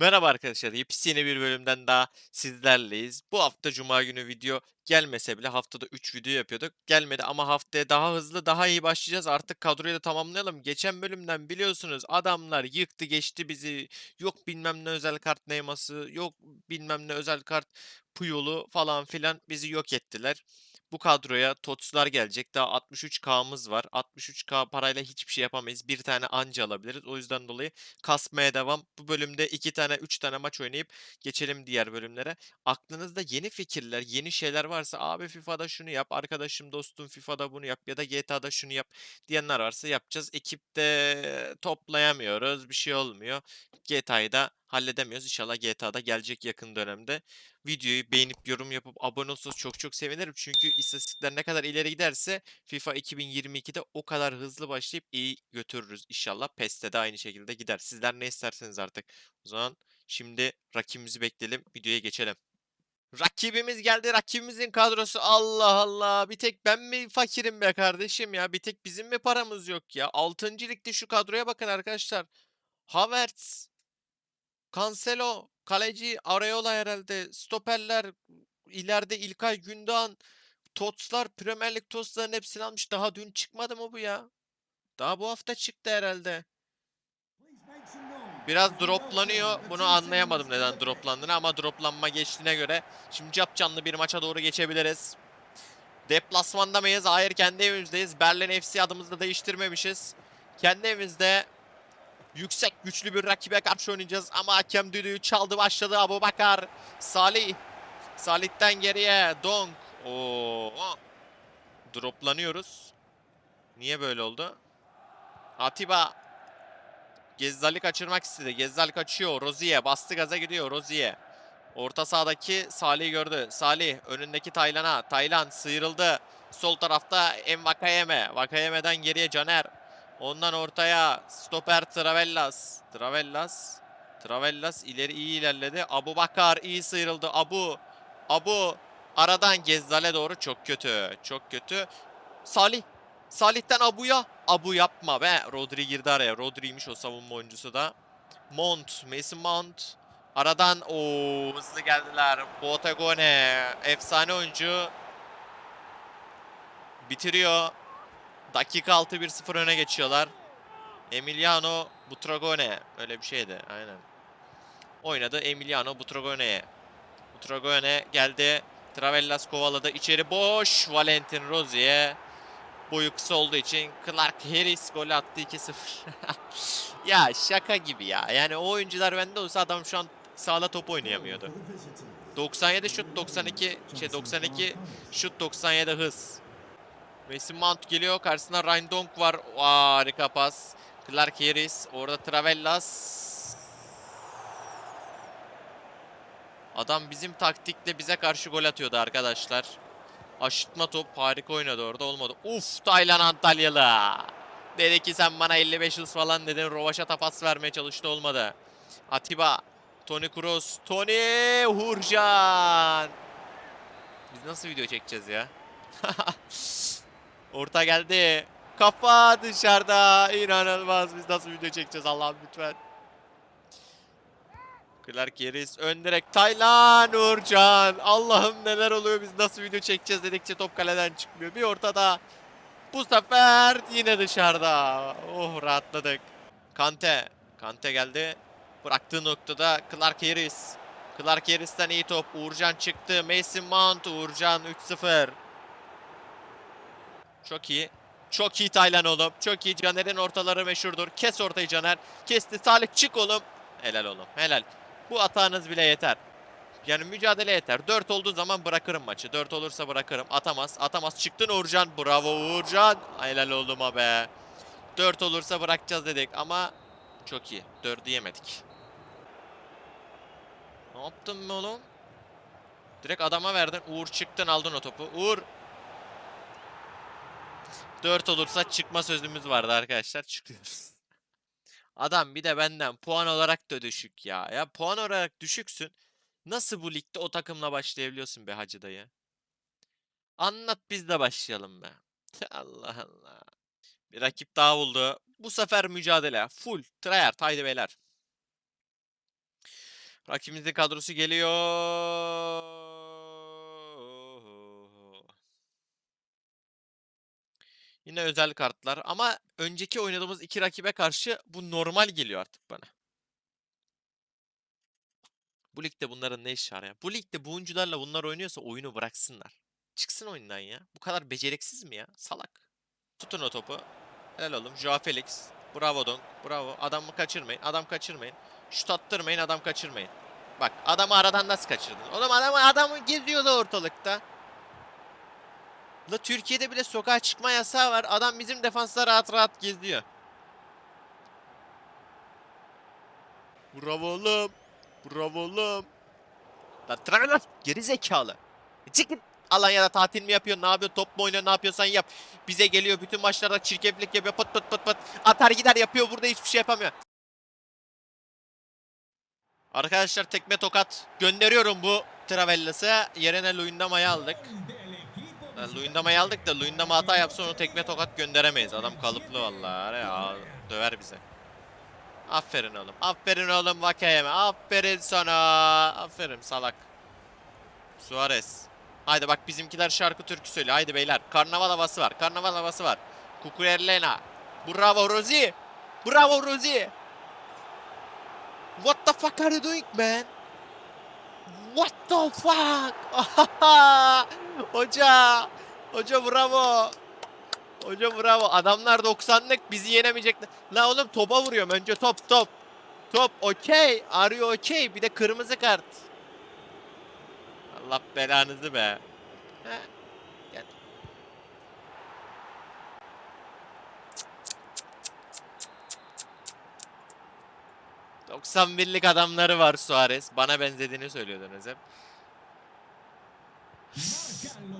Merhaba arkadaşlar, yepyeni bir bölümden daha sizlerleyiz. Bu hafta Cuma günü video gelmese bile haftada 3 video yapıyorduk. Gelmedi ama haftaya daha hızlı, daha iyi başlayacağız. Artık kadroyu da tamamlayalım. Geçen bölümden biliyorsunuz adamlar yıktı geçti bizi. Yok bilmem ne özel kart Neyması, yok bilmem ne özel kart Puyol'u falan filan bizi yok ettiler. Bu kadroya TOTS'lar gelecek. Daha 63K'mız var. 63K parayla hiçbir şey yapamayız. Bir tane anca alabiliriz. O yüzden dolayı kasmaya devam. Bu bölümde iki tane, üç tane maç oynayıp geçelim diğer bölümlere. Aklınızda yeni fikirler, yeni şeyler varsa abi FIFA'da şunu yap, arkadaşım, dostum FIFA'da bunu yap ya da GTA'da şunu yap diyenler varsa yapacağız. Ekipte toplayamıyoruz, bir şey olmuyor. GTA'yı da halledemiyoruz. İnşallah GTA'da gelecek yakın dönemde. Videoyu beğenip yorum yapıp abone olursanız çok çok sevinirim. Çünkü istatistikler ne kadar ileri giderse FIFA 2022'de o kadar hızlı başlayıp iyi götürürüz inşallah. PES'te de aynı şekilde gider. Sizler ne isterseniz artık. O zaman şimdi rakibimizi bekleyelim. Videoya geçelim. Rakibimiz geldi. Rakibimizin kadrosu Allah Allah. Bir tek ben mi fakirim be kardeşim ya? Bir tek bizim mi paramız yok ya? 6. ligde şu kadroya bakın arkadaşlar. Havertz, Cancelo, kaleci Areola herhalde. Stoperler ileride İlkay Gündoğan. Totslar Premier Lig Totsların hepsini almış. Daha dün çıkmadı mı bu ya? Daha bu hafta çıktı herhalde. Biraz droplanıyor. Bunu anlayamadım neden droplandığını ama droplanma geçtiğine göre şimdi cap canlı bir maça doğru geçebiliriz. Deplasmanda mıyız? Hayır kendi evimizdeyiz. Berlin FC adımızı da değiştirmemişiz. Kendi evimizde yüksek güçlü bir rakibe karşı oynayacağız ama hakem düdüğü çaldı başladı Abu Bakar. Salih. Salih'ten geriye Dong. Oo. Droplanıyoruz. Niye böyle oldu? Atiba. Gezzali kaçırmak istedi. Gezzali kaçıyor. Rozier bastı gaza gidiyor. Rozier. Orta sahadaki Salih'i gördü. Salih önündeki Taylan'a. Taylan sıyrıldı. Sol tarafta Envakayeme. Vakayeme'den geriye Caner. Ondan ortaya stoper Travellas. Travellas. Travellas ileri iyi ilerledi. Abu Bakar iyi sıyrıldı. Abu. Abu. Aradan Gezzal'e doğru çok kötü. Çok kötü. Salih. Salih'ten Abu'ya. Abu yapma be. Rodri girdi araya. Rodri'ymiş o savunma oyuncusu da. Mount. Mason Mount. Aradan o hızlı geldiler. Botagone. Efsane oyuncu. Bitiriyor. Dakika 6 1-0 öne geçiyorlar. Emiliano Butragone. Öyle bir şeydi. Aynen. Oynadı Emiliano Butragone'ye. Butragone geldi. Travellas kovaladı. İçeri boş. Valentin Rozier. Boyu kısa olduğu için Clark Harris gol attı 2-0. ya şaka gibi ya. Yani o oyuncular bende olsa adam şu an sağda top oynayamıyordu. 97 şut 92 şey 92 şut 97 hız. Mason Mount geliyor. Karşısında Ryan Donk var. Aa, harika pas. Clark Harris. Orada Travellas. Adam bizim taktikle bize karşı gol atıyordu arkadaşlar. Aşıtma top harika oynadı orada olmadı. Uf Taylan Antalyalı. Dedi ki sen bana 55 hız falan dedin. Rovaşata pas vermeye çalıştı olmadı. Atiba. Toni Kroos. Toni Hurcan. Biz nasıl video çekeceğiz ya? Orta geldi. Kafa dışarıda. İnanılmaz. Biz nasıl video çekeceğiz Allah'ım lütfen. Clark Harris ön direkt Taylan Uğurcan. Allah'ım neler oluyor biz nasıl video çekeceğiz dedikçe top kaleden çıkmıyor. Bir ortada. Bu sefer yine dışarıda. Oh rahatladık. Kante. Kante geldi. Bıraktığı noktada Clark Harris. Clark Harris'ten iyi top. Uğurcan çıktı. Mason Mount. Uğurcan 3-0. Çok iyi. Çok iyi Taylan oğlum. Çok iyi. Caner'in ortaları meşhurdur. Kes ortayı Caner. Kesti. Salih çık oğlum. Helal oğlum. Helal. Bu hatanız bile yeter. Yani mücadele yeter. 4 olduğu zaman bırakırım maçı. 4 olursa bırakırım. Atamaz. Atamaz. Çıktın Uğurcan. Bravo Uğurcan. Helal oğluma be. 4 olursa bırakacağız dedik ama çok iyi. 4'ü yemedik. Ne yaptın be oğlum? Direkt adama verdin. Uğur çıktın aldın o topu. Uğur 4 olursa çıkma sözümüz vardı arkadaşlar. Çıkıyoruz. Adam bir de benden puan olarak da düşük ya. Ya puan olarak düşüksün. Nasıl bu ligde o takımla başlayabiliyorsun be hacı dayı? Anlat biz de başlayalım be. Allah Allah. Bir rakip daha buldu. Bu sefer mücadele. Full. Tryhard. Haydi beyler. Rakibimizin kadrosu geliyor. Yine özel kartlar ama önceki oynadığımız iki rakibe karşı bu normal geliyor artık bana. Bu ligde bunların ne işi var ya? Bu ligde bu oyuncularla bunlar oynuyorsa oyunu bıraksınlar. Çıksın oyundan ya. Bu kadar beceriksiz mi ya? Salak. Tutun o topu. Helal oğlum. Joao Felix. Bravo Donk. Bravo. Adamı kaçırmayın. Adam kaçırmayın. Şut attırmayın. Adam kaçırmayın. Bak adamı aradan nasıl kaçırdın? Oğlum adamı adamı geziyordu ortalıkta. La Türkiye'de bile sokağa çıkma yasağı var. Adam bizim defansta rahat rahat geziyor. Bravo oğlum. Bravo oğlum. Lan lan. Geri zekalı. E Çıkın. Alanya'da tatil mi yapıyorsun? Ne yapıyorsun? Top mu oynuyorsun? Ne yapıyorsan yap. Bize geliyor bütün maçlarda çirkeflik yapıyor. Pıt pıt pıt pıt. Atar gider yapıyor. Burada hiçbir şey yapamıyor. Arkadaşlar tekme tokat gönderiyorum bu Travellas'ı. Yerine Luyendama'yı aldık. Luyendama'yı aldık da Luyendama hata yapsa onu tekme tokat gönderemeyiz. Adam kalıplı vallahi. Ya, döver bize. Aferin oğlum. Aferin oğlum Vakayeme. Aferin sana. Aferin salak. Suarez. Haydi bak bizimkiler şarkı türkü söylüyor. Haydi beyler. Karnaval havası var. Karnaval havası var. Kukurellena. Bravo Rozi. Bravo Rozi. What the fuck are you doing man? What the fuck? Hoca. Hoca bravo. Hoca bravo. Adamlar 90'lık bizi yenemeyecekler. La oğlum topa vuruyorum. Önce top top. Top okey. Are you okay? Bir de kırmızı kart. Allah belanızı be. He. Gel. 91'lik adamları var Suarez. Bana benzediğini söylüyordunuz hep.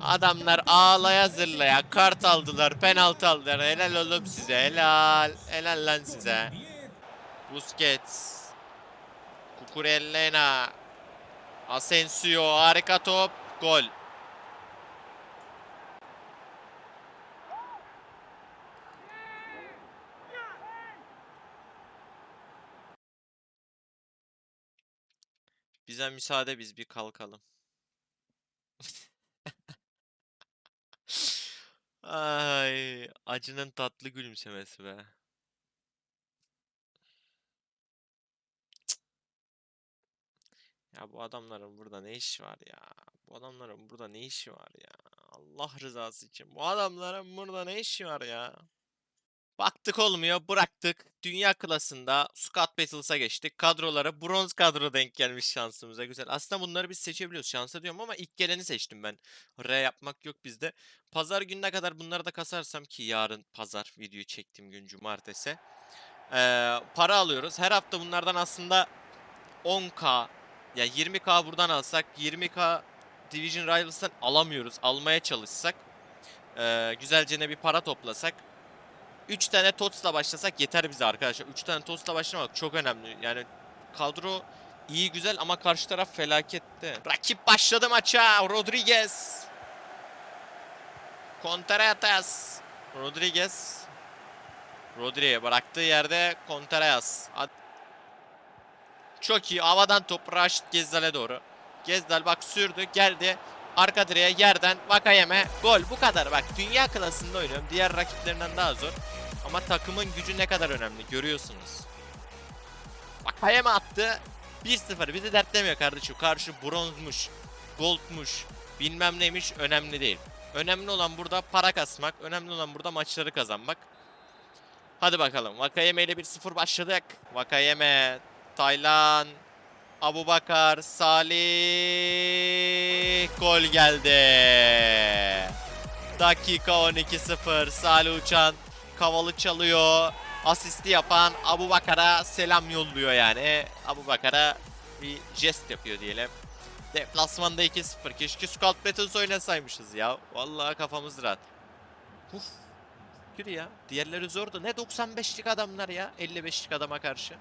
Adamlar ağlaya zırlaya kart aldılar, penaltı aldılar. Helal oğlum size, helal. Helal lan size. Busquets. Cucurellena. Asensio harika top. Gol. Bize müsaade biz bir kalkalım. Ay, acının tatlı gülümsemesi be. Ya bu adamların burada ne işi var ya? Bu adamların burada ne işi var ya? Allah rızası için. Bu adamların burada ne işi var ya? Baktık olmuyor, bıraktık. Dünya klasında Squad Battles'a geçtik. Kadrolara bronz kadro denk gelmiş şansımıza. Güzel. Aslında bunları biz seçebiliyoruz. Şansa diyorum ama ilk geleni seçtim ben. R yapmak yok bizde. Pazar gününe kadar bunları da kasarsam ki yarın pazar videoyu çektiğim gün cumartesi. Ee, para alıyoruz. Her hafta bunlardan aslında 10k ya 20k buradan alsak 20k Division Rivals'tan alamıyoruz. Almaya çalışsak. ee, güzelce ne bir para toplasak 3 tane TOTS'la başlasak yeter bize arkadaşlar. 3 tane TOTS'la başlamak çok önemli. Yani kadro iyi güzel ama karşı taraf felakette. Rakip başladı maça. Rodriguez. Contreras. Rodriguez. Rodriguez bıraktığı yerde Contreras. Çok iyi. Havadan top Raşit Gezdal'e doğru. Gezdal bak sürdü geldi. Arka direğe yerden Vakayeme gol bu kadar bak dünya klasında oynuyorum diğer rakiplerinden daha zor ama takımın gücü ne kadar önemli görüyorsunuz. Vakayeme attı 1-0 bizi dertlemiyor kardeşim karşı bronzmuş goldmuş bilmem neymiş önemli değil. Önemli olan burada para kasmak önemli olan burada maçları kazanmak. Hadi bakalım Vakayeme ile 1-0 başladık. Vakayeme, Taylan, Abu Bakar, Salih gol geldi. Dakika 12-0 Salih Uçan kavalı çalıyor. Asisti yapan Abu Bakar'a selam yolluyor yani. Abu Bakar'a bir jest yapıyor diyelim. Deplasmanda 2-0. Keşke Squad Battles oynasaymışız ya. Vallahi kafamız rahat. Uf. Yürü ya. Diğerleri zordu. Ne 95'lik adamlar ya. 55'lik adama karşı.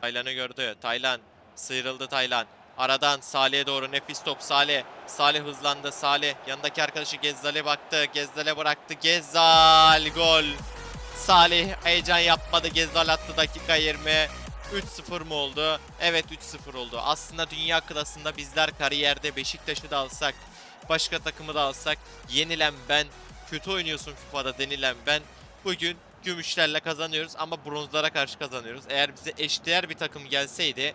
Taylan'ı gördü. Taylan Sıyrıldı Taylan. Aradan Salih'e doğru nefis top Salih. Salih hızlandı Salih. Yanındaki arkadaşı Gezzal'e baktı. Gezzal'e bıraktı. Gezzal gol. Salih heyecan yapmadı. Gezzal attı dakika 20. 3-0 mı oldu? Evet 3-0 oldu. Aslında dünya klasında bizler kariyerde Beşiktaş'ı da alsak, başka takımı da alsak yenilen ben, kötü oynuyorsun FIFA'da denilen ben bugün gümüşlerle kazanıyoruz ama bronzlara karşı kazanıyoruz. Eğer bize eşdeğer bir takım gelseydi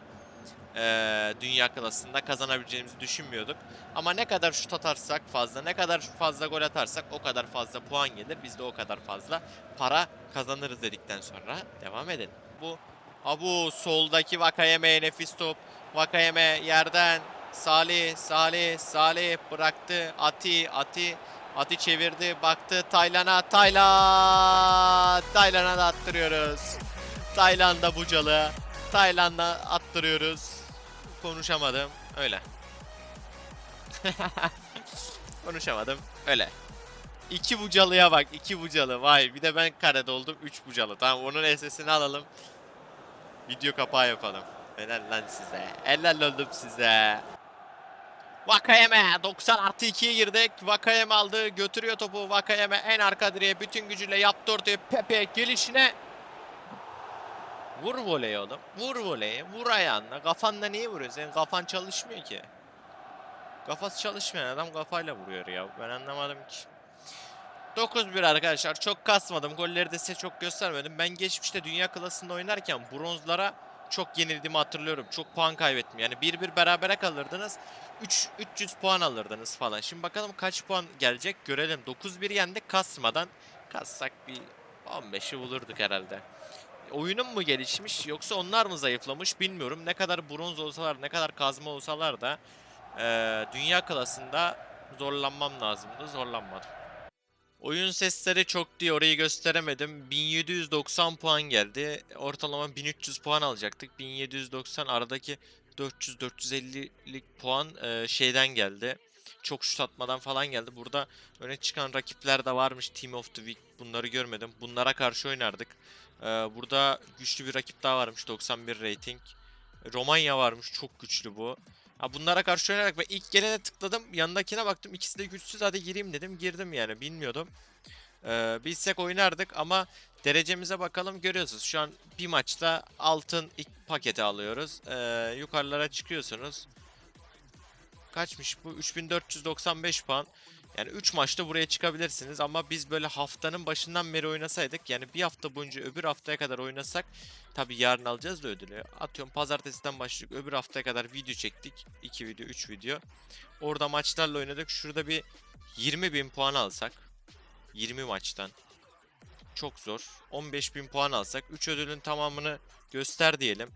eee, dünya klasında kazanabileceğimizi düşünmüyorduk. Ama ne kadar şut atarsak fazla, ne kadar fazla gol atarsak o kadar fazla puan gelir. Biz de o kadar fazla para kazanırız dedikten sonra devam edelim. Bu Abu soldaki Vakayeme nefis top. Vakayeme yerden Salih, Salih, Salih bıraktı. Ati, Ati, Ati çevirdi, baktı Taylan'a, Taylan! Taylan'a da attırıyoruz. Tayland'a Bucalı. Tayland'a attırıyoruz. Konuşamadım. Öyle. Konuşamadım. Öyle. İki bucalıya bak. iki bucalı. Vay bir de ben karede oldum. Üç bucalı. Tamam onun SS'ini alalım. Video kapağı yapalım. Helal lan size. Helal oldum size. Vakayeme 90 artı 2'ye girdik. Vakayeme aldı. Götürüyor topu. Vakayeme en arka direğe bütün gücüyle yaptı ortaya. Pepe gelişine. Vur voleyi oğlum. Vur voleyi. Vur ayağınla. Kafanla niye vuruyorsun? Senin kafan çalışmıyor ki. Kafası çalışmayan adam kafayla vuruyor ya. Ben anlamadım ki. 9-1 arkadaşlar. Çok kasmadım. Golleri de size çok göstermedim. Ben geçmişte dünya klasında oynarken bronzlara çok yenildiğimi hatırlıyorum. Çok puan kaybettim. Yani 1-1 berabere kalırdınız. 3 300 puan alırdınız falan. Şimdi bakalım kaç puan gelecek görelim. 9-1 yendik kasmadan. Kassak bir 15'i bulurduk herhalde. Oyunum mu gelişmiş yoksa onlar mı zayıflamış bilmiyorum. Ne kadar bronz olsalar, ne kadar kazma olsalar da eee, dünya klasında zorlanmam lazımdı. Zorlanmadım. Oyun sesleri çok diye orayı gösteremedim. 1790 puan geldi. Ortalama 1300 puan alacaktık. 1790 aradaki 400-450'lik puan eee, şeyden geldi. Çok şut atmadan falan geldi. Burada öne çıkan rakipler de varmış. Team of the Week bunları görmedim. Bunlara karşı oynardık. Eee, burada güçlü bir rakip daha varmış. 91 rating. Romanya varmış. Çok güçlü bu. Ha bunlara karşı oynayarak ben ilk gelene tıkladım. Yanındakine baktım. ikisi de güçsüz. Hadi gireyim dedim. Girdim yani. Bilmiyordum. Ee, bilsek oynardık ama derecemize bakalım. Görüyorsunuz şu an bir maçta altın ilk paketi alıyoruz. Ee, yukarılara çıkıyorsunuz. Kaçmış bu? 3495 puan. Yani 3 maçta buraya çıkabilirsiniz ama biz böyle haftanın başından beri oynasaydık yani bir hafta boyunca öbür haftaya kadar oynasak tabi yarın alacağız da ödülü. Atıyorum pazartesiden başladık öbür haftaya kadar video çektik. 2 video 3 video. Orada maçlarla oynadık. Şurada bir 20.000 puan alsak 20 maçtan çok zor. 15.000 puan alsak 3 ödülün tamamını göster diyelim.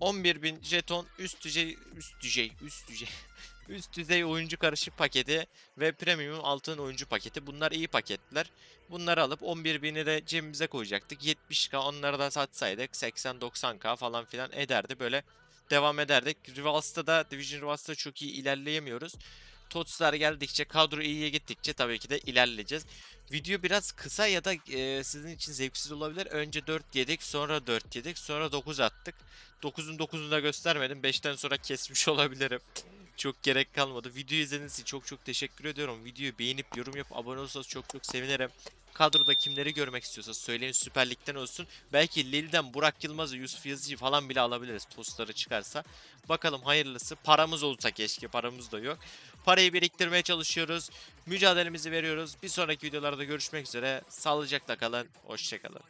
11.000 jeton üst düzey üst düzey üst düzey üst düzey oyuncu karışık paketi ve premium altın oyuncu paketi. Bunlar iyi paketler. Bunları alıp 11.000'i de cebimize koyacaktık. 70k onları da satsaydık 80-90k falan filan ederdi. Böyle devam ederdik. Rivals'ta da Division Rivals'ta çok iyi ilerleyemiyoruz. Totslar geldikçe, kadro iyiye gittikçe tabii ki de ilerleyeceğiz. Video biraz kısa ya da e, sizin için zevksiz olabilir. Önce 4 yedik, sonra 4 yedik, sonra 9 attık. 9'un 9'unu da göstermedim. 5'ten sonra kesmiş olabilirim. Çok gerek kalmadı. Videoyu izlediğiniz için çok çok teşekkür ediyorum. Videoyu beğenip yorum yapıp abone olursanız çok çok sevinirim. Kadroda kimleri görmek istiyorsanız söyleyin Süper Lig'den olsun. Belki Lille'den Burak Yılmaz'ı, Yusuf Yazıcı falan bile alabiliriz. Tostları çıkarsa. Bakalım hayırlısı. Paramız olsa keşke. Paramız da yok. Parayı biriktirmeye çalışıyoruz. Mücadelemizi veriyoruz. Bir sonraki videolarda görüşmek üzere. Sağlıcakla kalın. Hoşçakalın.